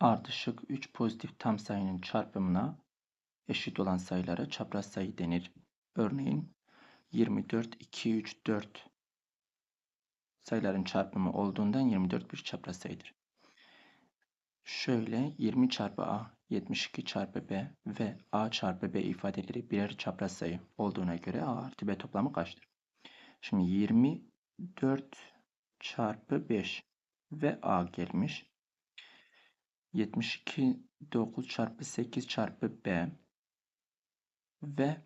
ardışık 3 pozitif tam sayının çarpımına eşit olan sayılara çapraz sayı denir. Örneğin 24, 2, 3, 4 sayıların çarpımı olduğundan 24 bir çapraz sayıdır. Şöyle 20 çarpı a, 72 çarpı b ve a çarpı b ifadeleri birer çapraz sayı olduğuna göre a artı b toplamı kaçtır? Şimdi 24 çarpı 5 ve a gelmiş. 72 9 çarpı 8 çarpı b ve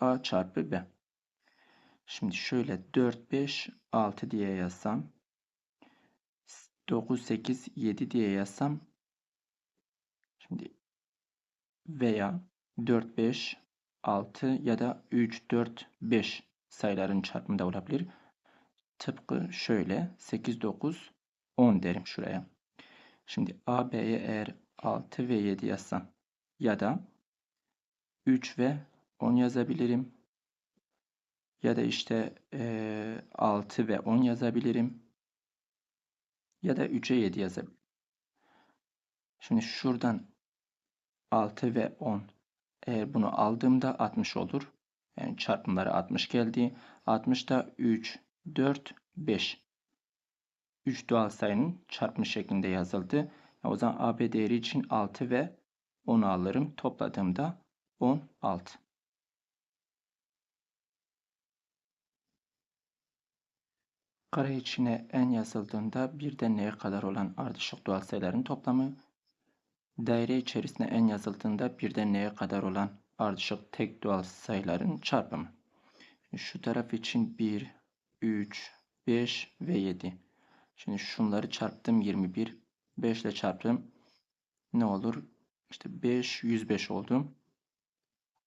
a çarpı b. Şimdi şöyle 4 5 6 diye yazsam 9 8 7 diye yazsam şimdi veya 4 5 6 ya da 3 4 5 sayıların çarpımı da olabilir. Tıpkı şöyle 8 9 10 derim şuraya. Şimdi A, B'ye eğer 6 ve 7 yazsam ya da 3 ve 10 yazabilirim. Ya da işte e, 6 ve 10 yazabilirim. Ya da 3'e 7 yazabilirim. Şimdi şuradan 6 ve 10 eğer bunu aldığımda 60 olur. Yani çarpımları 60 geldi. 60'da 3, 4, 5. 3 doğal sayının çarpımı şeklinde yazıldı. O zaman AB değeri için 6 ve 10 alırım. Topladığımda 16. Kare içine n yazıldığında birden n'ye kadar olan ardışık doğal sayıların toplamı, daire içerisine n yazıldığında birden n'ye kadar olan ardışık tek doğal sayıların çarpımı. Şu taraf için 1, 3, 5 ve 7. Şimdi şunları çarptım 21. 5 ile çarptım. Ne olur? İşte 5, 105 oldu.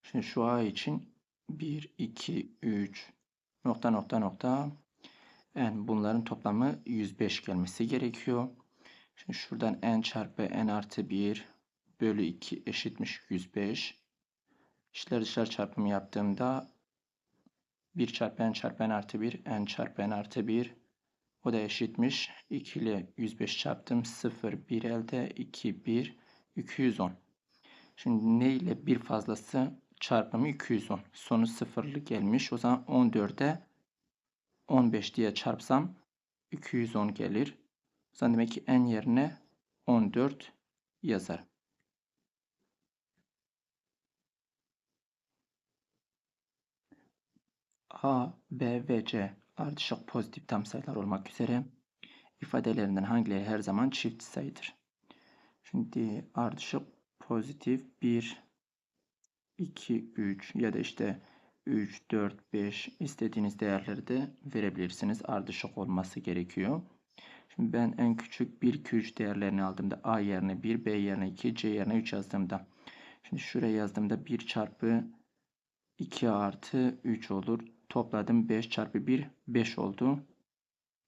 Şimdi şu A için 1, 2, 3 nokta nokta nokta n bunların toplamı 105 gelmesi gerekiyor. Şimdi şuradan n çarpı n artı 1 bölü 2 eşitmiş 105. İşler dışlar çarpımı yaptığımda 1 çarpı n çarpı n artı 1 n çarpı n artı 1 o da eşitmiş. 2 ile 105 çarptım. 0, 1 elde. 2, 1, 210. Şimdi ne ile bir fazlası çarpımı 210. Sonu sıfırlı gelmiş. O zaman 14'e 15 diye çarpsam 210 gelir. O zaman demek ki n yerine 14 yazarım. A, B ve C ardışık pozitif tam sayılar olmak üzere ifadelerinden hangileri her zaman çift sayıdır? Şimdi ardışık pozitif 1, 2, 3 ya da işte 3, 4, 5 istediğiniz değerleri de verebilirsiniz. Ardışık olması gerekiyor. Şimdi ben en küçük 1, 2, 3 değerlerini aldığımda A yerine 1, B yerine 2, C yerine 3 yazdığımda. Şimdi şuraya yazdığımda 1 çarpı 2 artı 3 olur. Topladım 5 çarpı 1 5 oldu.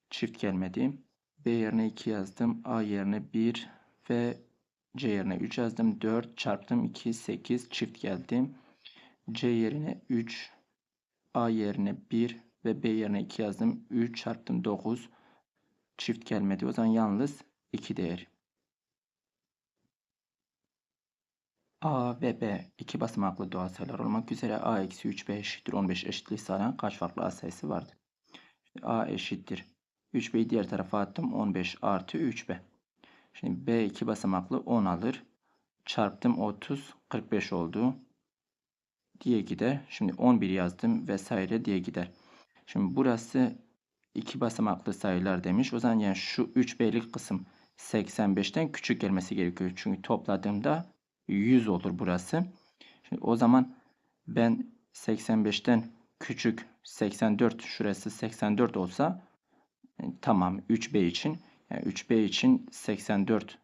Çift gelmedi. B yerine 2 yazdım. A yerine 1 ve C yerine 3 yazdım. 4 çarptım 2 8 çift geldi. C yerine 3 A yerine 1 ve B yerine 2 yazdım. 3 çarptım 9 çift gelmedi. O zaman yalnız 2 değeri. A ve B iki basamaklı doğal sayılar olmak üzere A eksi 3B eşittir 15 eşitliği sağlayan kaç farklı A sayısı vardır? A eşittir. 3B'yi diğer tarafa attım. 15 artı 3B. Şimdi B iki basamaklı 10 alır. Çarptım 30 45 oldu. Diye gider. Şimdi 11 yazdım vesaire diye gider. Şimdi burası iki basamaklı sayılar demiş. O zaman yani şu 3B'lik kısım 85'ten küçük gelmesi gerekiyor. Çünkü topladığımda 100 olur burası. Şimdi o zaman ben 85'ten küçük 84 şurası 84 olsa yani e, tamam 3B için yani 3B için 84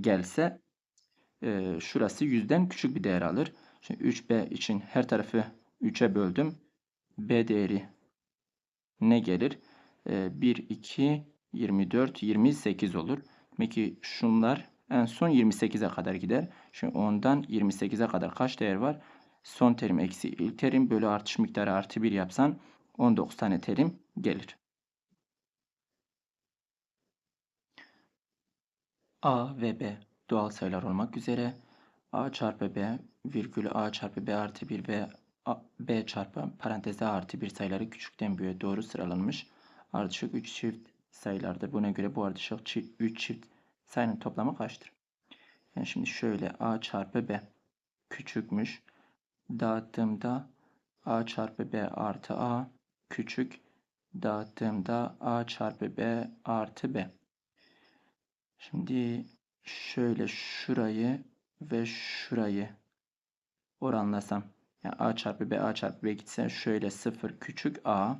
gelse e, şurası 100'den küçük bir değer alır. Şimdi 3B için her tarafı 3'e böldüm. B değeri ne gelir? E, 1, 2, 24, 28 olur. Demek ki şunlar en son 28'e kadar gider. Şimdi 10'dan 28'e kadar kaç değer var? Son terim eksi ilk terim bölü artış miktarı artı 1 yapsan 19 tane terim gelir. A ve B doğal sayılar olmak üzere A çarpı B virgül A çarpı B artı 1 ve A- B çarpı paranteze artı 1 sayıları küçükten büyüğe doğru sıralanmış. Ardışık 3 çift sayılardır. Buna göre bu ardışık 3 çift sayının toplamı kaçtır? Yani şimdi şöyle A çarpı B küçükmüş. Dağıttığımda A çarpı B artı A küçük. Dağıttığımda A çarpı B artı B. Şimdi şöyle şurayı ve şurayı oranlasam. Yani A çarpı B A çarpı B gitse şöyle 0 küçük A.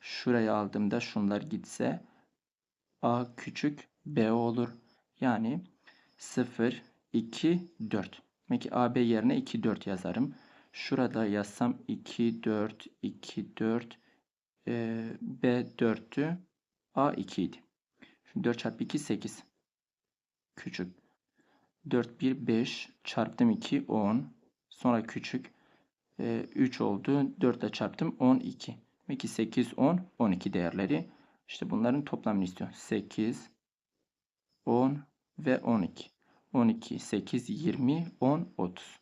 Şurayı aldığımda şunlar gitse A küçük B olur. Yani 0, 2, 4. Peki AB yerine 2, 4 yazarım. Şurada yazsam 2, 4, 2, 4. E, B 4'tü. A 2 idi. Şimdi 4 çarpı 2 8. Küçük. 4, 1, 5. Çarptım 2, 10. Sonra küçük. E, 3 oldu. 4 ile çarptım 12. Peki 8, 10, 12 değerleri. İşte bunların toplamını istiyor. 8, 10 ve 12. 12, 8, 20, 10, 30.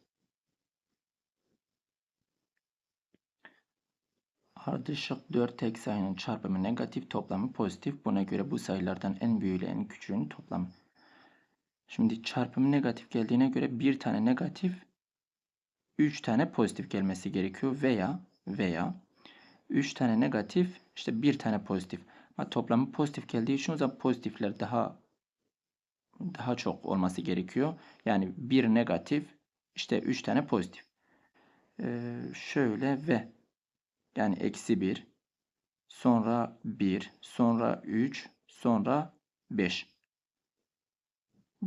Ardışık 4 tek sayının çarpımı negatif, toplamı pozitif. Buna göre bu sayılardan en büyüğü ile en küçüğünün toplamı. Şimdi çarpımı negatif geldiğine göre bir tane negatif, 3 tane pozitif gelmesi gerekiyor veya veya 3 tane negatif, işte bir tane pozitif. Ama toplamı pozitif geldiği için o zaman pozitifler daha daha çok olması gerekiyor. Yani bir negatif, işte 3 tane pozitif. Ee, şöyle ve yani eksi 1, sonra 1, sonra 3, sonra 5.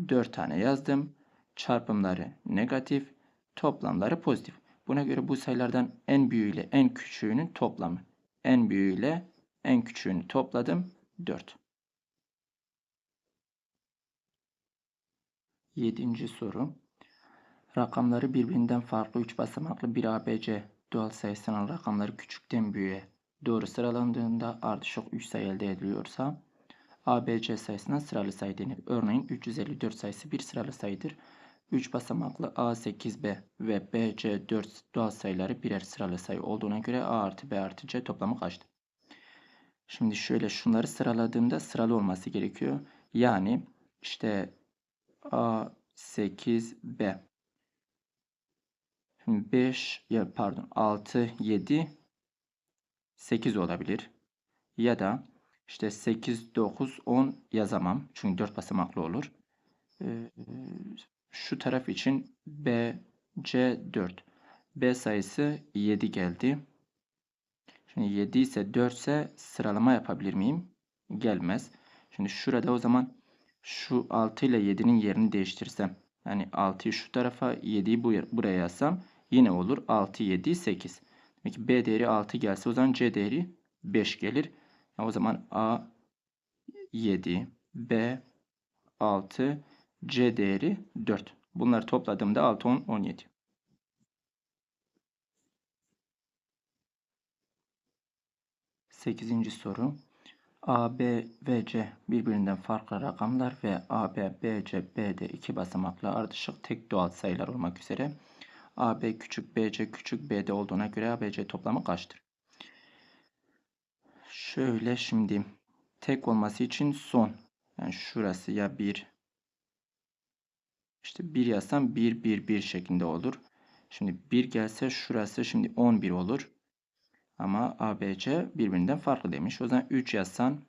4 tane yazdım. Çarpımları negatif, toplamları pozitif. Buna göre bu sayılardan en büyüğü ile en küçüğünün toplamı. En büyüğü ile en küçüğünü topladım. 4. Yedinci soru. Rakamları birbirinden farklı 3 basamaklı bir ABC doğal sayısının rakamları küçükten büyüğe doğru sıralandığında ardışık 3 sayı elde ediliyorsa ABC sayısına sıralı sayı denir. Örneğin 354 sayısı bir sıralı sayıdır. 3 basamaklı A8B ve BC4 doğal sayıları birer sıralı sayı olduğuna göre A artı B artı C toplamı kaçtır? Şimdi şöyle şunları sıraladığımda sıralı olması gerekiyor. Yani işte A8B Şimdi 5 ya pardon 6 7 8 olabilir. Ya da işte 8 9 10 yazamam. Çünkü 4 basamaklı olur. Ee, şu taraf için B C 4. B sayısı 7 geldi. Şimdi 7 ise 4 ise sıralama yapabilir miyim? Gelmez. Şimdi şurada o zaman şu 6 ile 7'nin yerini değiştirsem. Yani 6'yı şu tarafa 7'yi buraya yazsam yine olur. 6, 7, 8. Demek ki B değeri 6 gelse o zaman C değeri 5 gelir. Yani o zaman A 7, B 6, C değeri 4. Bunları topladığımda 6, 10, 17. Sekizinci soru. A, B ve C birbirinden farklı rakamlar ve A, B, B, C, B de iki basamaklı ardışık tek doğal sayılar olmak üzere AB küçük BC küçük BD olduğuna göre ABC toplamı kaçtır? Şöyle şimdi tek olması için son. Yani şurası ya 1 işte 1 yazsam 1 1 1 şeklinde olur. Şimdi 1 gelse şurası şimdi 11 olur. Ama ABC birbirinden farklı demiş. O zaman 3 yazsan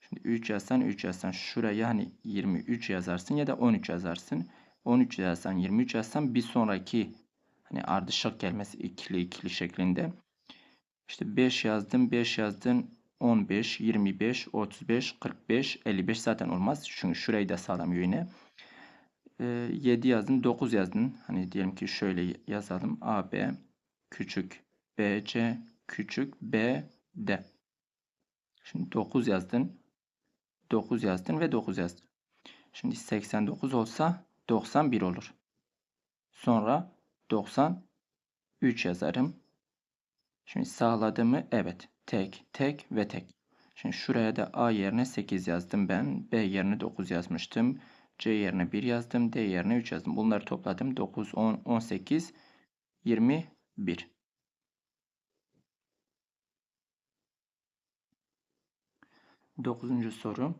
şimdi 3 yazsan 3 yazsan şuraya hani 23 yazarsın ya da 13 yazarsın. 13 yazsan 23 yazsan bir sonraki Hani ardışık gelmesi ikili ikili şeklinde. İşte 5 yazdım. 5 yazdın. 15, 25, 35, 45, 55 zaten olmaz. Çünkü şurayı da sağlamıyor yine. E, ee, 7 yazdın. 9 yazdın. Hani diyelim ki şöyle yazalım. AB küçük BC küçük BD. Şimdi 9 yazdın. 9 yazdın ve 9 yazdın. Şimdi 89 olsa 91 olur. Sonra 93 yazarım. Şimdi sağladı mı? Evet. Tek, tek ve tek. Şimdi şuraya da A yerine 8 yazdım ben. B yerine 9 yazmıştım. C yerine 1 yazdım. D yerine 3 yazdım. Bunları topladım. 9, 10, 18, 21. Dokuzuncu soru.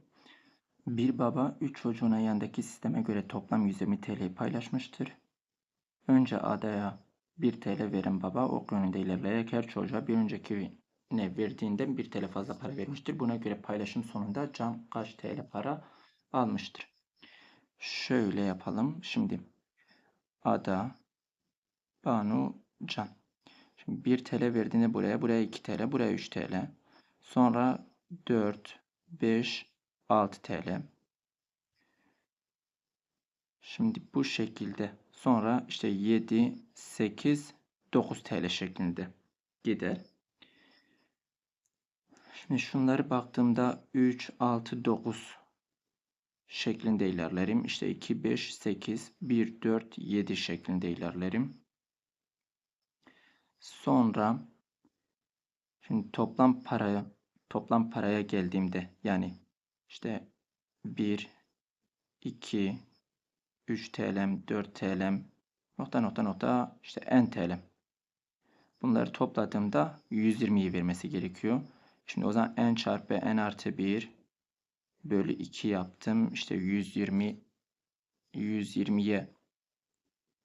Bir baba 3 çocuğuna yandaki sisteme göre toplam 120 TL'yi paylaşmıştır. Önce adaya 1 TL veren baba ok yönünde ilerleyerek her çocuğa bir öncekine verdiğinden 1 TL fazla para vermiştir. Buna göre paylaşım sonunda Can kaç TL para almıştır? Şöyle yapalım. Şimdi Ada, Banu, Can. Şimdi 1 TL verdiğinde buraya, buraya 2 TL, buraya 3 TL. Sonra 4, 5, 6 TL. Şimdi bu şekilde. Sonra işte 7, 8, 9 TL şeklinde gider. Şimdi şunları baktığımda 3, 6, 9 şeklinde ilerlerim. İşte 2, 5, 8, 1, 4, 7 şeklinde ilerlerim. Sonra şimdi toplam paraya toplam paraya geldiğimde yani işte 1, 2, 3 TL'm, 4 TL'm, nokta nokta nokta işte n TL'm. Bunları topladığımda 120'yi vermesi gerekiyor. Şimdi o zaman n çarpı n artı 1 bölü 2 yaptım. İşte 120 120'ye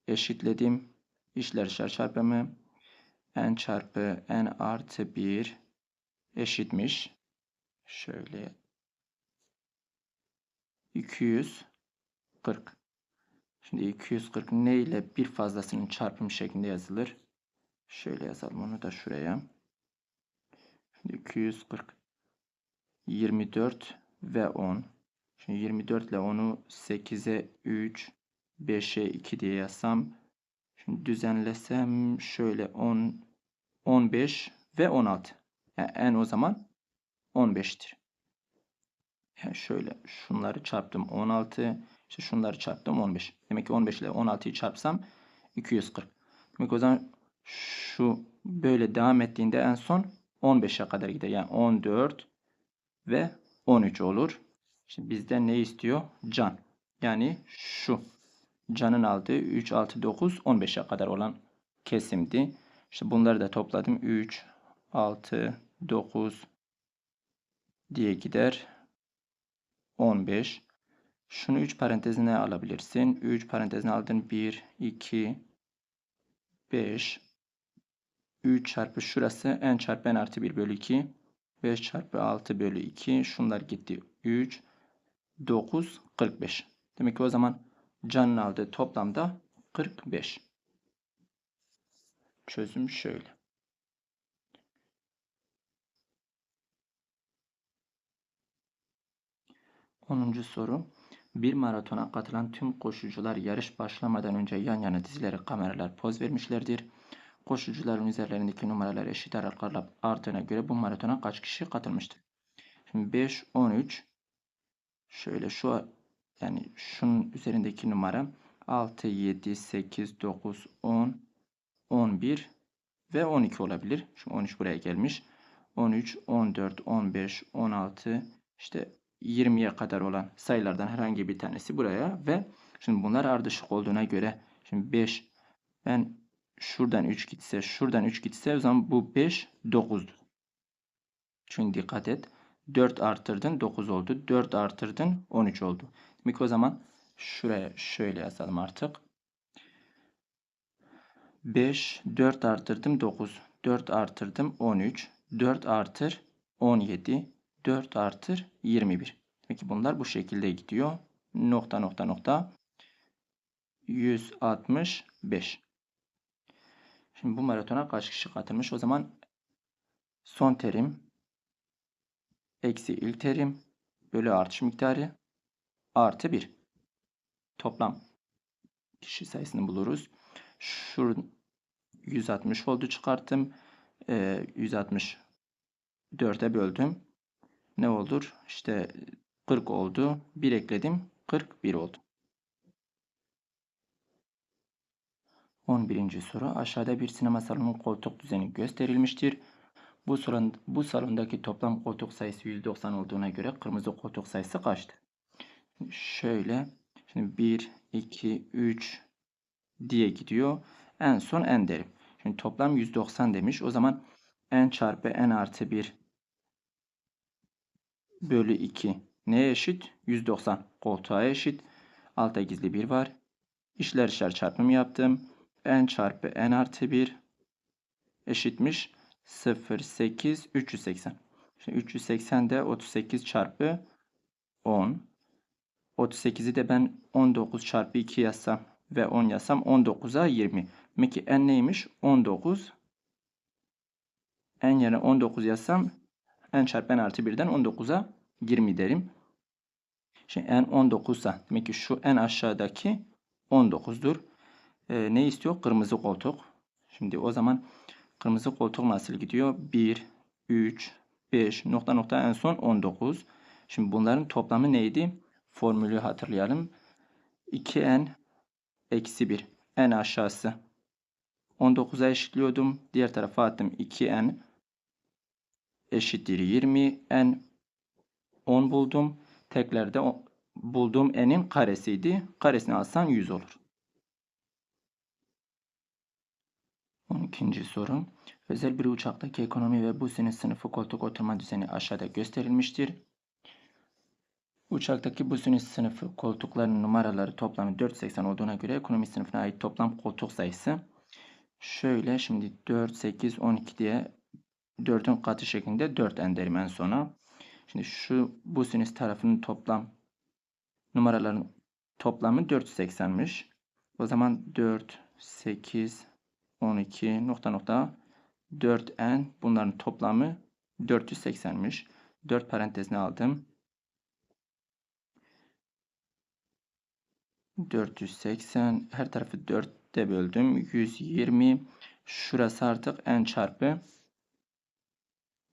eşitledim. İşler dışarı çarpımı n çarpı n artı 1 eşitmiş. Şöyle 240. Şimdi 240 ne ile bir fazlasının çarpım şeklinde yazılır? Şöyle yazalım onu da şuraya. Şimdi 240 24 ve 10. Şimdi 24 ile 10'u 8'e 3 5'e 2 diye yazsam şimdi düzenlesem şöyle 10 15 ve 16. Yani en o zaman 15'tir. Yani şöyle şunları çarptım 16. İşte şunları çarptım 15. Demek ki 15 ile 16'yı çarpsam 240. Demek o zaman şu böyle devam ettiğinde en son 15'e kadar gider. Yani 14 ve 13 olur. Şimdi bizden ne istiyor? Can. Yani şu. Can'ın aldığı 3, 6, 9, 15'e kadar olan kesimdi. İşte bunları da topladım. 3, 6, 9 diye gider. 15. Şunu 3 parantezine alabilirsin. 3 parantezine aldın. 1, 2, 5, 3 çarpı şurası n çarpı n artı 1 bölü 2. 5 çarpı 6 bölü 2. Şunlar gitti. 3, 9, 45. Demek ki o zaman canın aldığı toplamda 45. Çözüm şöyle. Onuncu soru. Bir maratona katılan tüm koşucular yarış başlamadan önce yan yana dizilerek kameralar poz vermişlerdir. Koşucuların üzerlerindeki numaralar eşit aralıklarla arttığına göre bu maratona kaç kişi katılmıştır? Şimdi 5, 13. Şöyle şu yani şunun üzerindeki numara 6, 7, 8, 9, 10, 11 ve 12 olabilir. Şimdi 13 buraya gelmiş. 13, 14, 15, 16 işte 20'ye kadar olan sayılardan herhangi bir tanesi buraya ve şimdi bunlar ardışık olduğuna göre şimdi 5 ben şuradan 3 gitse şuradan 3 gitse o zaman bu 5 9'dur. Çünkü dikkat et 4 artırdın 9 oldu. 4 artırdın 13 oldu. Demek o zaman şuraya şöyle yazalım artık. 5 4 artırdım 9 4 artırdım 13 4 artır 17 4 artır 21. Peki bunlar bu şekilde gidiyor. Nokta nokta nokta 165. Şimdi bu maratona kaç kişi katılmış? O zaman son terim eksi ilk terim bölü artış miktarı artı 1. Toplam kişi sayısını buluruz. Şu 160 oldu çıkarttım. Ee, 160 4'e böldüm. Ne olur? İşte 40 oldu. 1 ekledim. 41 oldu. 11. soru. Aşağıda bir sinema salonu koltuk düzeni gösterilmiştir. Bu, salon, bu salondaki toplam koltuk sayısı 190 olduğuna göre kırmızı koltuk sayısı kaçtır? Şöyle. Şimdi 1, 2, 3 diye gidiyor. En son n derim. Şimdi toplam 190 demiş. O zaman n çarpı n artı 1 bölü 2 neye eşit? 190 koltuğa eşit. Altta gizli 1 var. İşler işler çarpımı yaptım. n çarpı n artı 1 eşitmiş 0, 8, 380. Şimdi 380 de 38 çarpı 10. 38'i de ben 19 çarpı 2 yazsam ve 10 yazsam 19'a 20. Demek ki n neymiş? 19. n yerine 19 yazsam n çarpı n artı 1'den 19'a 20 derim. Şimdi n 19 ise demek ki şu en aşağıdaki 19'dur. Ee, ne istiyor? Kırmızı koltuk. Şimdi o zaman kırmızı koltuk nasıl gidiyor? 1, 3, 5 nokta nokta en son 19. Şimdi bunların toplamı neydi? Formülü hatırlayalım. 2n eksi 1. En aşağısı 19'a eşitliyordum. Diğer tarafa attım 2n eşittir 20. n 10 buldum. Teklerde bulduğum n'in karesiydi. Karesini alsan 100 olur. 12. soru. Özel bir uçaktaki ekonomi ve bu sene sınıfı koltuk oturma düzeni aşağıda gösterilmiştir. Uçaktaki bu sınıfı koltukların numaraları toplamı 480 olduğuna göre ekonomi sınıfına ait toplam koltuk sayısı şöyle şimdi 4, 8, 12 diye 4'ün katı şeklinde 4 enderim en sona. Şimdi şu bu sinüs tarafının toplam numaraların toplamı 480'miş. O zaman 4, 8, 12 nokta nokta 4n bunların toplamı 480'miş. 4 parantezine aldım. 480 her tarafı 4'te böldüm. 120 şurası artık n çarpı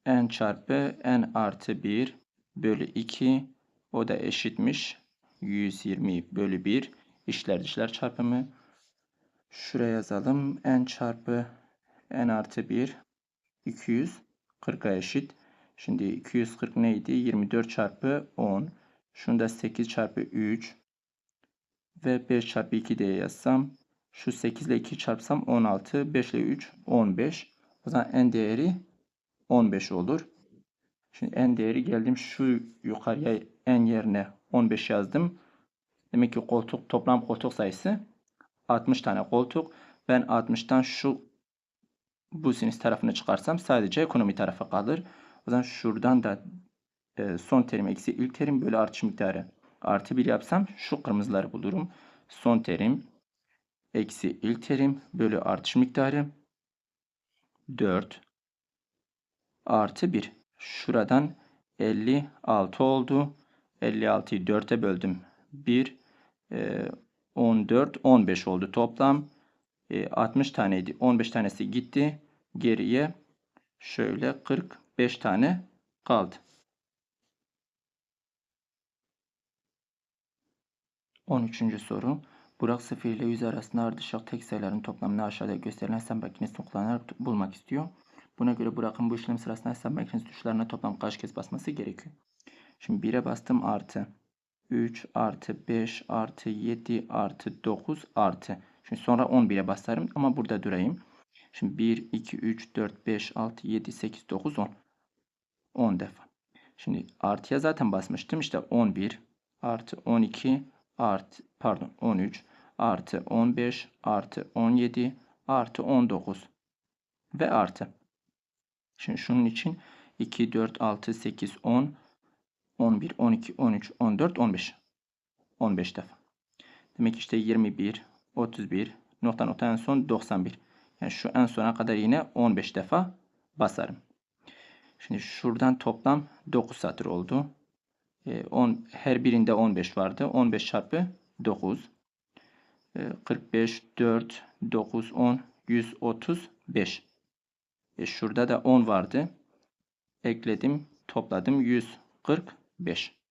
n çarpı n artı 1 bölü 2 o da eşitmiş 120 bölü 1 işler dışlar çarpımı. Şuraya yazalım n çarpı n artı 1 240'a eşit. Şimdi 240 neydi? 24 çarpı 10 şunu 8 çarpı 3 ve 5 çarpı 2 diye yazsam şu 8 ile 2 çarpsam 16 5 ile 3 15 o zaman n değeri 15 olur. Şimdi n değeri geldim şu yukarıya n yerine 15 yazdım. Demek ki koltuk toplam koltuk sayısı 60 tane koltuk. Ben 60'tan şu bu sinüs tarafını çıkarsam sadece ekonomi tarafı kalır. O zaman şuradan da e, son terim eksi ilk terim böyle artış miktarı artı 1 yapsam şu kırmızıları bulurum. Son terim eksi ilk terim bölü artış miktarı 4 artı 1. Şuradan 56 oldu. 56'yı 4'e böldüm. 1, 14, 15 oldu toplam. 60 e, taneydi. 15 tanesi gitti. Geriye şöyle 45 tane kaldı. 13. soru. Burak 0 ile 100 arasında ardışık tek sayıların toplamını aşağıda gösterilen hesap makinesini kullanarak bulmak istiyor. Buna göre Burak'ın bu işlem sırasında hesap makinesi tuşlarına toplam kaç kez basması gerekiyor? Şimdi 1'e bastım artı 3 artı 5 artı 7 artı 9 artı. Şimdi sonra 11'e basarım ama burada durayım. Şimdi 1, 2, 3, 4, 5, 6, 7, 8, 9, 10. 10 defa. Şimdi artıya zaten basmıştım. İşte 11 artı 12 artı pardon 13 artı 15 artı 17 artı 19 ve artı. Şimdi şunun için 2, 4, 6, 8, 10, 11, 12, 13, 14, 15. 15 defa. Demek işte 21, 31, nokta nokta en son 91. Yani şu en sona kadar yine 15 defa basarım. Şimdi şuradan toplam 9 satır oldu. E, 10, her birinde 15 vardı. 15 çarpı 9. E, 45, 4, 9, 10, 135. E şurada da 10 vardı. Ekledim, topladım 145.